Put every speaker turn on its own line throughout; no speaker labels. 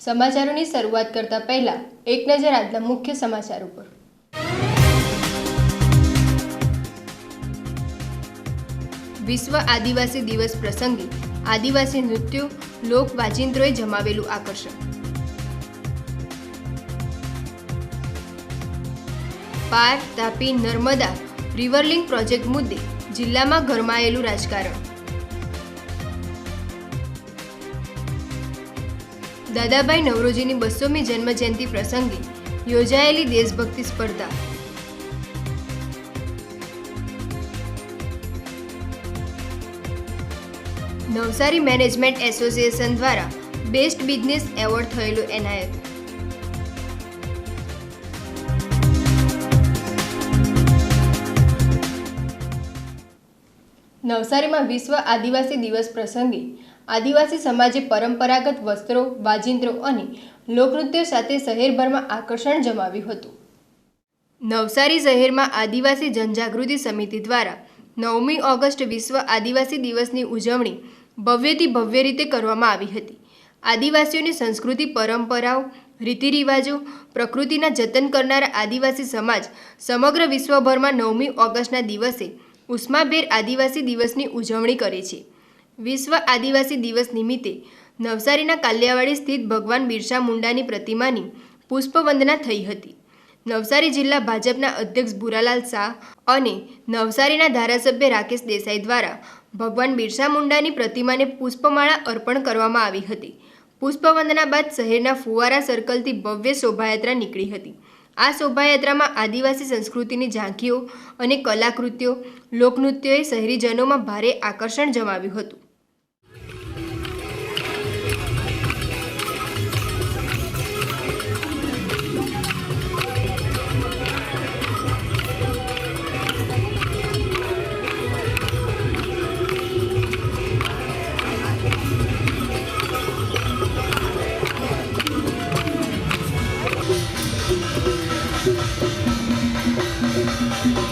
સમાચારોની શરૂઆત કરતા પહેલા એક નજર આજના મુખ્ય સમાચાર ઉપર. વિશ્વ આદિવાસી દિવસ પ્રસંગે આદિવાસી નૃત્યો લોક વાજિંત્રોએ જમાવેલું આકર્ષણ. પાર તાપી નર્મદા રિવરલિંક પ્રોજેક્ટ મુદ્દે જિલ્લામાં ગરમાયેલું રાજકારણ. દાદાભાઈ નવરોજીની બસોમી જન્મજયંતિ પ્રસંગે યોજાયેલી દેશભક્તિ સ્પર્ધા. નવસારી મેનેજમેન્ટ એસોસિએશન દ્વારા બેસ્ટ બિઝનેસ એવોર્ડ થયેલું એનાયત નવસારીમાં વિશ્વ આદિવાસી દિવસ પ્રસંગે આદિવાસી સમાજે પરંપરાગત વસ્ત્રો, વાજિંત્રો અને લોકનૃત્યો સાથે શહેરભરમાં આકર્ષણ જમાવ્યું હતું. નવસારી શહેરમાં આદિવાસી જનજાગૃતિ સમિતિ દ્વારા નવમી ઓગસ્ટ વિશ્વ આદિવાસી દિવસની ઉજવણી ભવ્યથી ભવ્ય રીતે કરવામાં આવી હતી. આદિવાસીઓની સંસ્કૃતિ, પરંપરાઓ, રીતિરિવાજો, પ્રકૃતિના જતન કરનારા આદિવાસી સમાજ સમગ્ર વિશ્વભરમાં નવમી ઓગસ્ટના દિવસે ઉષ્માભેર આદિવાસી દિવસની ઉજવણી કરે છે. વિશ્વ આદિવાસી દિવસ નિમિત્તે નવસારીના કાલિયાવાડી સ્થિત ભગવાન બિરસા મુંડાની પ્રતિમાની પુષ્પવંદના થઈ હતી. નવસારી જિલ્લા ભાજપના અધ્યક્ષ ભુરાલાલ શાહ અને નવસારીના ધારાસભ્ય રાકેશ દેસાઈ દ્વારા ભગવાન બિરસા મુંડાની પ્રતિમાને પુષ્પમાળા અર્પણ કરવામાં આવી હતી. પુષ્પવંદના બાદ શહેરના ફુવારા સર્કલથી ભવ્ય શોભાયાત્રા નીકળી હતી. આ શોભાયાત્રામાં આદિવાસી સંસ્કૃતિની ઝાંખીઓ અને કલાકૃતિઓ, લોકનૃત્યોએ શહેરીજનોમાં ભારે આકર્ષણ જમાવ્યું હતું.
Thank you.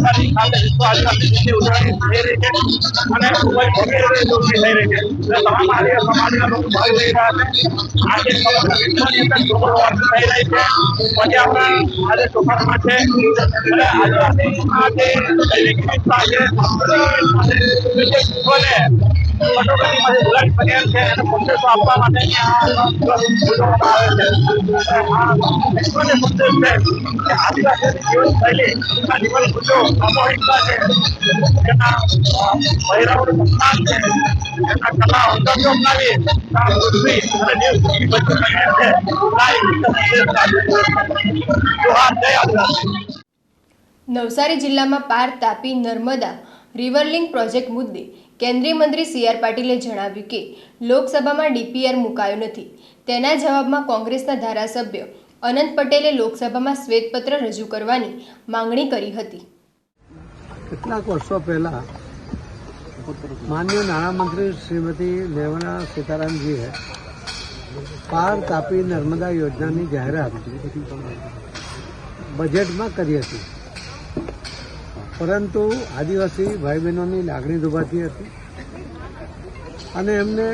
નવસારી ખાતે વિશ્વ આદિવાસી દિવસની થઈ રહી છે અને ખૂબ જ ભવ્ય રીતે થઈ રહી છે તમામ આર્ય સમાજના લોકો ભાગ લઈ રહ્યા છે આજે સમગ્ર વિશ્વની અંદર ચોપડો થઈ રહી છે પર્યાવરણ આજે ચોપાટમાં છે અને આદિવાસી આજે દૈનિક છે
નવસારી જિલ્લામાં પાર તાપી નર્મદા રિવરલિંક પ્રોજેક્ટ મુદ્દે કેન્દ્રીય મંત્રી સી આર પાટીલે જણાવ્યું કે લોકસભામાં ડીપીઆર મુકાયો નથી. તેના જવાબમાં કોંગ્રેસના ધારાસભ્ય અનંત પટેલે લોકસભામાં શ્વેતપત્ર રજૂ કરવાની માંગણી કરી હતી.
કેટલાક વર્ષો પહેલા માન્ય નાણામંત્રી શ્રીમતી નિર્મલા સીતારામજીએ પાર તાપી નર્મદા યોજનાની જાહેરાત બજેટમાં કરી હતી. પરંતુ આદિવાસી ભાઈ બહેનોની લાગણી દુભાતી હતી. અને એમને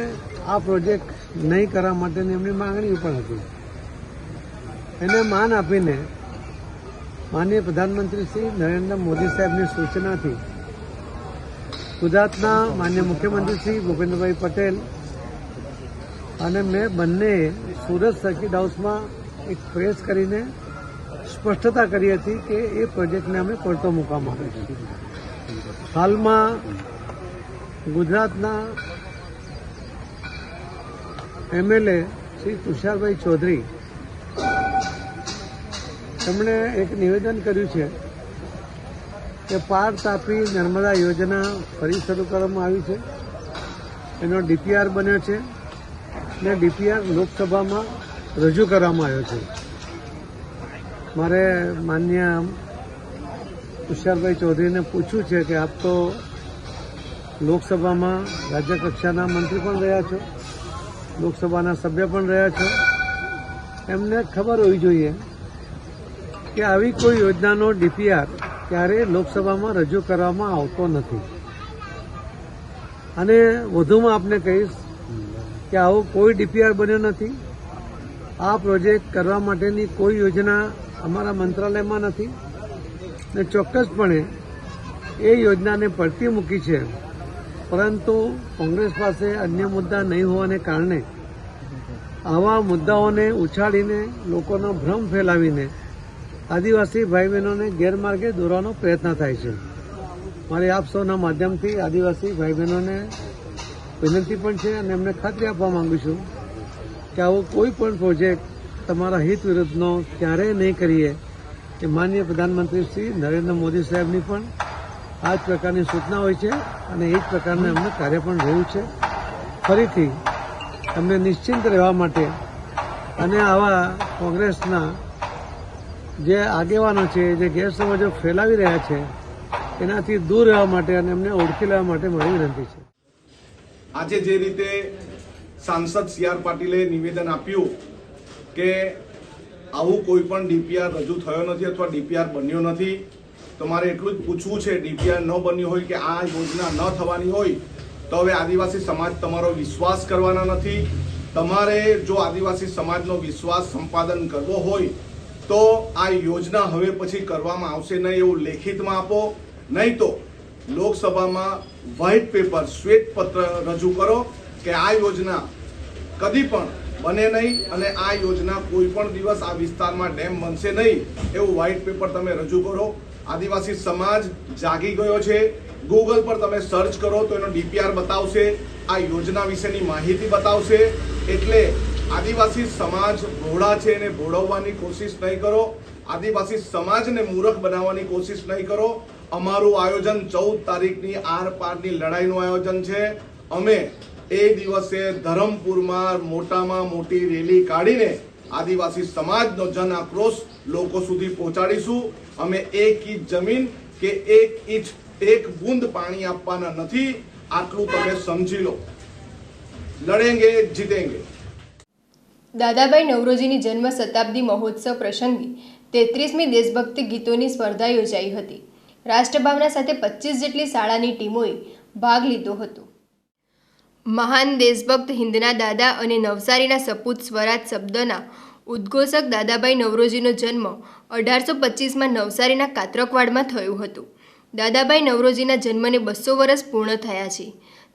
આ પ્રોજેક્ટ નહીં કરવા માટેની એમની માંગણી પણ હતી. એને માન આપીને માનનીય પ્રધાનમંત્રી શ્રી નરેન્દ્ર મોદી સાહેબની સૂચનાથી ગુજરાતના માન્ય મુખ્યમંત્રી શ્રી ભૂપેન્દ્રભાઈ પટેલ અને મેં બંને સુરત સર્કિટ હાઉસમાં એક પ્રેસ કરીને સ્પષ્ટતા કરી હતી કે એ પ્રોજેક્ટને અમે પડતો મૂકવામાં આવે છે. હાલમાં ગુજરાતના એમએલએ શ્રી તુષારભાઈ ચૌધરી તેમણે એક નિવેદન કર્યું છે કે પાર તાપી નર્મદા યોજના ફરી શરૂ કરવામાં આવી છે. એનો ડીપીઆર બન્યો છે ને ડીપીઆર લોકસભામાં રજૂ કરવામાં આવ્યો છે. મારે માન્ય તુષારભાઈ ચૌધરીને પૂછ્યું છે કે આપ તો લોકસભામાં રાજ્ય કક્ષાના મંત્રી પણ રહ્યા છો, લોકસભાના સભ્ય પણ રહ્યા છો. એમને ખબર હોવી જોઈએ કે આવી કોઈ યોજનાનો ડીપીઆર ક્યારેય લોકસભામાં રજૂ કરવામાં આવતો નથી. અને વધુમાં આપને કહીશ કે આવો કોઈ ડીપીઆર બન્યો નથી. આ પ્રોજેક્ટ કરવા માટેની કોઈ યોજના અમારા મંત્રાલયમાં નથી. ને ચોક્કસપણે એ યોજનાને પડતી મૂકી છે. પરંતુ કોંગ્રેસ પાસે અન્ય મુદ્દા નહીં હોવાને કારણે આવા મુદ્દાઓને ઉછાળીને લોકોનો ભ્રમ ફેલાવીને આદિવાસી ભાઈ બહેનોને ગેરમાર્ગે દોરવાનો પ્રયત્ન થાય છે. મારી આપ સૌના માધ્યમથી આદિવાસી ભાઈ બહેનોને વિનંતી પણ છે અને એમને ખાતરી આપવા માંગુ છું કે આવો કોઈ પણ પ્રોજેક્ટ તમારા હિત વિરુદ્ધનો ક્યારેય નહીં કરીએ કે માનનીય પ્રધાનમંત્રી શ્રી નરેન્દ્ર મોદી સાહેબની પણ આ જ પ્રકારની સૂચના હોય છે અને એ જ પ્રકારનું એમનું કાર્ય પણ રહ્યું છે. ફરીથી અમને નિશ્ચિંત રહેવા માટે અને આવા કોંગ્રેસના જે આગેવાનો છે, જે ગેરસમજો ફેલાવી રહ્યા છે, એનાથી દૂર રહેવા માટે અને એમને ઓળખી લેવા માટે મારી વિનંતી છે.
આજે જે રીતે સાંસદ સી આર પાટીલે નિવેદન આપ્યું કે આવું કોઈ પણ ડીપીઆર રજૂ થયો નથી અથવા ડીપીઆર બન્યો નથી. તમારે એટલું જ પૂછવું છે, ડીપીઆર ન બન્યું હોય કે આ યોજના ન થવાની હોય, તો હવે આદિવાસી સમાજ તમારો વિશ્વાસ કરવાના નથી. તમારે જો આદિવાસી સમાજનો વિશ્વાસ સંપાદન કરવો હોય, તો આ યોજના હવે પછી કરવામાં આવશે નહીં એવું લેખિતમાં આપો. નહીં તો લોકસભામાં વ્હાઇટ પેપર શ્વેત પત્ર રજૂ કરો કે આ યોજના કદી પણ બને નહીં અને આ યોજના કોઈ પણ દિવસ આ વિસ્તારમાં ડેમ બનશે નહીં એવું વ્હાઇટ પેપર તમે રજૂ કરો. આદિવાસી સમાજ જાગી ગયો છે. ગૂગલ પર તમે સર્ચ કરો તો એનો ડીપીઆર બતાવશે. આ યોજના વિશેની માહિતી બતાવશે. એટલે આદિવાસી સમાજ ભોળા છે એને ભોળવવાની કોશિશ નહીં કરો. આદિવાસી સમાજને મૂરખ બનાવવાની કોશિશ નહીં કરો. અમારું આયોજન ચૌદ તારીખની આર પારની લડાઈનું આયોજન છે. અમે એ દિવસે ધરમપુરમાં મોટામાં મોટી રેલી કાઢીને આદિવાસી સમાજનો જન આક્રોશ લોકો સુધી પહોંચાડીશું. અમે એક ઇંચ જમીન કે એક ઇંચ એક બુંદ પાણી આપવાના નથી. આટલું તમે સમજી લો. લડેંગે, જીતેંગે.
દાદાભાઈ નવરોજીની જન્મ શતાબ્દી મહોત્સવ પ્રસંગે તેત્રીસમી દેશભક્તિ ગીતોની સ્પર્ધા યોજાઈ હતી. રાષ્ટ્રભાવના સાથે પચીસ જેટલી શાળાની ટીમોએ ભાગ લીધો હતો. મહાન દેશભક્ત હિન્દના દાદા અને નવસારીના સપૂત સ્વરાજ શબ્દના ઉદ્ઘોષક દાદાભાઈ નવરોજીનો જન્મ અઢારસો પચીસમાં નવસારીના કાતરકવાડમાં થયું હતું. દાદાભાઈ નવરોજીના જન્મને બસો વર્ષ પૂર્ણ થયા છે.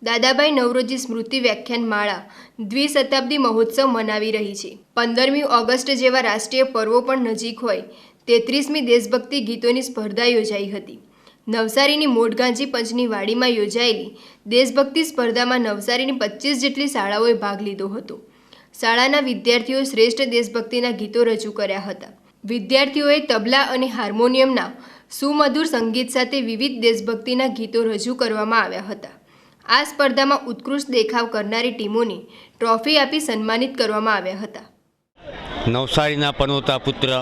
દાદાભાઈ નવરોજી સ્મૃતિ વ્યાખ્યાન માળા દ્વિશતાબ્દી મહોત્સવ મનાવી રહી છે. પંદરમી ઓગસ્ટ જેવા રાષ્ટ્રીય પર્વો પણ નજીક હોય, તેત્રીસમી દેશભક્તિ ગીતોની સ્પર્ધા યોજાઈ હતી. નવસારીની મોટગાંજી પંચની વાડીમાં યોજાયેલી દેશભક્તિ સ્પર્ધામાં નવસારીની પચીસ જેટલી શાળાઓએ ભાગ લીધો હતો. શાળાના વિદ્યાર્થીઓ શ્રેષ્ઠ દેશભક્તિના ગીતો રજૂ કર્યા હતા. વિદ્યાર્થીઓએ તબલા અને હાર્મોનિયમના સુમધુર સંગીત સાથે વિવિધ દેશભક્તિના ગીતો રજૂ કરવામાં આવ્યા હતા. આ સ્પર્ધામાં ઉત્કૃષ્ટ દેખાવ કરનારી ટીમોને ટ્રોફી આપી સન્માનિત કરવામાં આવ્યા હતા.
નવસારીના પનોતા પુત્ર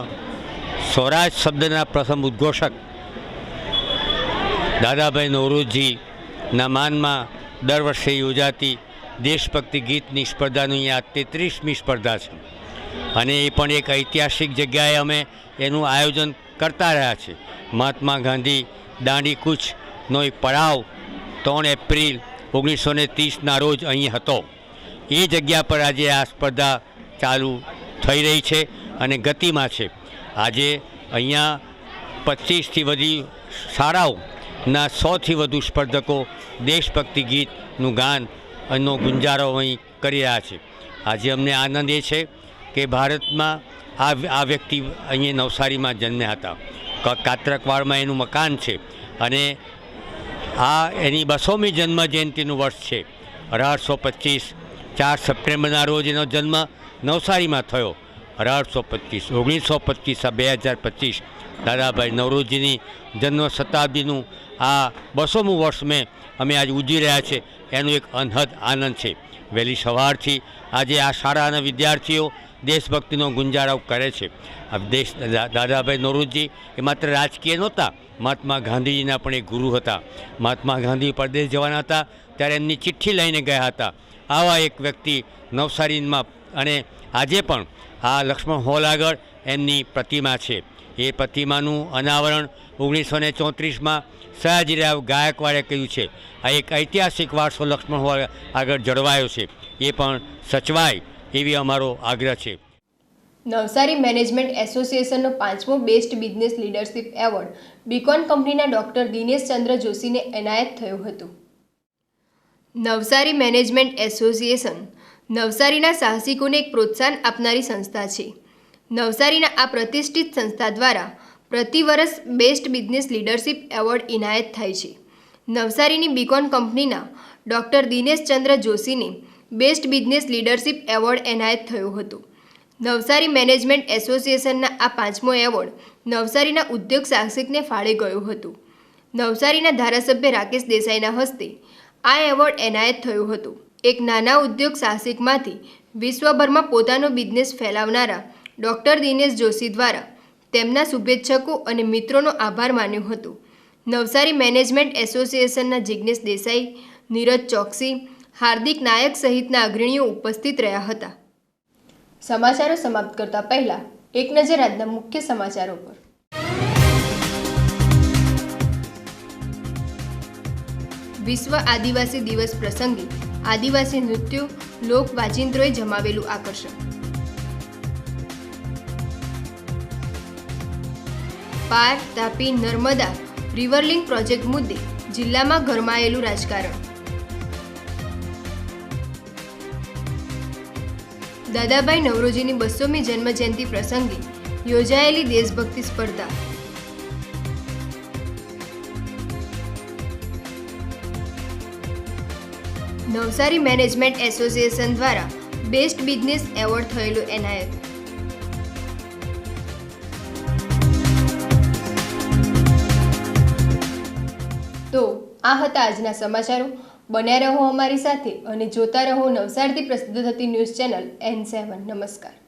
સ્વરાજ શબ્દના પ્રથમ ઉદ્ઘોષક દાદાભાઈ નવરોજીના માનમાં દર વર્ષે યોજાતી દેશભક્તિ ગીતની સ્પર્ધાનું આ તેત્રીસમી સ્પર્ધા છે. અને એ પણ એક ઐતિહાસિક જગ્યાએ અમે એનું આયોજન કરતા રહ્યા છે. મહાત્મા ગાંધી દાંડી કૂચનો એક પડાવ ત્રણ એપ્રિલ ઓગણીસો ને ત્રીસના રોજ અહીં હતો. એ જગ્યા પર આજે આ સ્પર્ધા ચાલુ થઈ રહી છે અને ગતિમાં છે. આજે અહીંયા પચીસથી વધી શાળાઓના સોથી વધુ સ્પર્ધકો દેશભક્તિ ગીતનું ગાન એનો ગુંજારો અહીં કરી રહ્યા છે. આજે અમને આનંદ એ છે કે ભારતમાં આ આ વ્યક્તિ અહીંયા નવસારીમાં જન્મ્યા હતા. કાત્રકવાડમાં એનું મકાન છે અને આ એની બસોમી જન્મ જયંતિનું વર્ષ છે. અઢારસો પચીસ ચાર સપ્ટેમ્બરના રોજ એનો જન્મ નવસારીમાં થયો. અઢારસો પચીસ, ઓગણીસો પચીસ આ બે હજાર પચીસ દાદાભાઈ નવરોજીની જન્મ શતાબ્દીનું આ બસોમું વર્ષ મેં અમે આજે ઉજવી રહ્યા છે. એનું એક અનહદ આનંદ છે. વહેલી સવારથી આજે આ શાળાના વિદ્યાર્થીઓ દેશભક્તિનો ગુંજારાવ કરે છે. દેશ દાદાભાઈ નવરોજી એ માત્ર રાજકીય નહોતા, મહાત્મા ગાંધીજીના પણ એક ગુરુ હતા. મહાત્મા ગાંધી પરદેશ જવાના હતા, ત્યારે એમની ચિઠ્ઠી લઈને ગયા હતા. આવા એક વ્યક્તિ નવસારીમાં અને આજે પણ આ લક્ષ્મણ હોલ આગળ એમની પ્રતિમા છે. એ પ્રતિમાનું અનાવરણ ઓગણીસો ને ચોત્રીસમાં સયાજીરાવ ગાયકવાડે કહ્યું છે. આ એક ઐતિહાસિક વારસો લક્ષ્મણ હોલ આગળ જળવાયો છે. એ પણ સચવાય એવી અમારો આગ્રહ છે.
નવસારી મેનેજમેન્ટ એસોસિએશનનો પાંચમો best business leadership award Beacon કંપનીના ડોક્ટર દિનેશ ચંદ્ર જોશીને એનાયત થયું હતું. નવસારી મેનેજમેન્ટ એસોસિએશન નવસારીના સાહસિકોને એક પ્રોત્સાહન આપનારી સંસ્થા છે. નવસારીના આ પ્રતિષ્ઠિત સંસ્થા દ્વારા પ્રતિ વર્ષ બેસ્ટ બિઝનેસ લીડરશિપ એવોર્ડ ઇનાયત થાય છે. નવસારીની બીકોન કંપનીના ડૉક્ટર દિનેશ ચંદ્ર જોશીને બેસ્ટ બિઝનેસ લીડરશિપ એવોર્ડ એનાયત થયો હતો. નવસારી મેનેજમેન્ટ એસોસિએશનના આ પાંચમો એવોર્ડ નવસારીના ઉદ્યોગ સાહસિકને ફાળે ગયો હતો. નવસારીના ધારાસભ્ય રાકેશ દેસાઈના હસ્તે આ એવોર્ડ એનાયત થયો હતો. એક નાના ઉદ્યોગ સાહસિકમાંથી વિશ્વભરમાં પોતાનો બિઝનેસ ફેલાવનારા ડૉક્ટર દિનેશ જોશી દ્વારા તેમના શુભેચ્છકો અને મિત્રોનો આભાર માન્યો હતો. નવસારી મેનેજમેન્ટ એસોસિએશનના જિજ્ઞેશ દેસાઈ, નીરજ ચોકસી, હાર્દિક નાયક સહિતના અગ્રણીઓ ઉપસ્થિત રહ્યા હતા. સમાચારો સમાપ્ત કરતા પહેલા એક નજર આજના મુખ્ય સમાચારો પર. વિશ્વ આદિવાસી દિવસ પ્રસંગે આદિવાસી નૃત્યો લોક વાજિંત્રોએ જમાવેલું આકર્ષણ. પાર તાપી નર્મદા રિવરલિંક પ્રોજેક્ટ મુદ્દે જિલ્લામાં ગરમાયેલું રાજકારણ. દાદાભાઈ નવરોજીની બસોમી જન્મજયંતિ પ્રસંગે યોજાયેલી દેશભક્તિ સ્પર્ધા નવસારી મેનેજમેન્ટ એસોસિએશન દ્વારા બેસ્ટ બિઝનેસ એવોર્ડ થયેલો એનાયત તો આ હતા આજના સમાચારો. બન્યા રહો અમારી સાથે અને જોતા રહો નવસારીથી પ્રસિદ્ધ થતી ન્યૂઝ ચેનલ એન સેવન નમસ્કાર.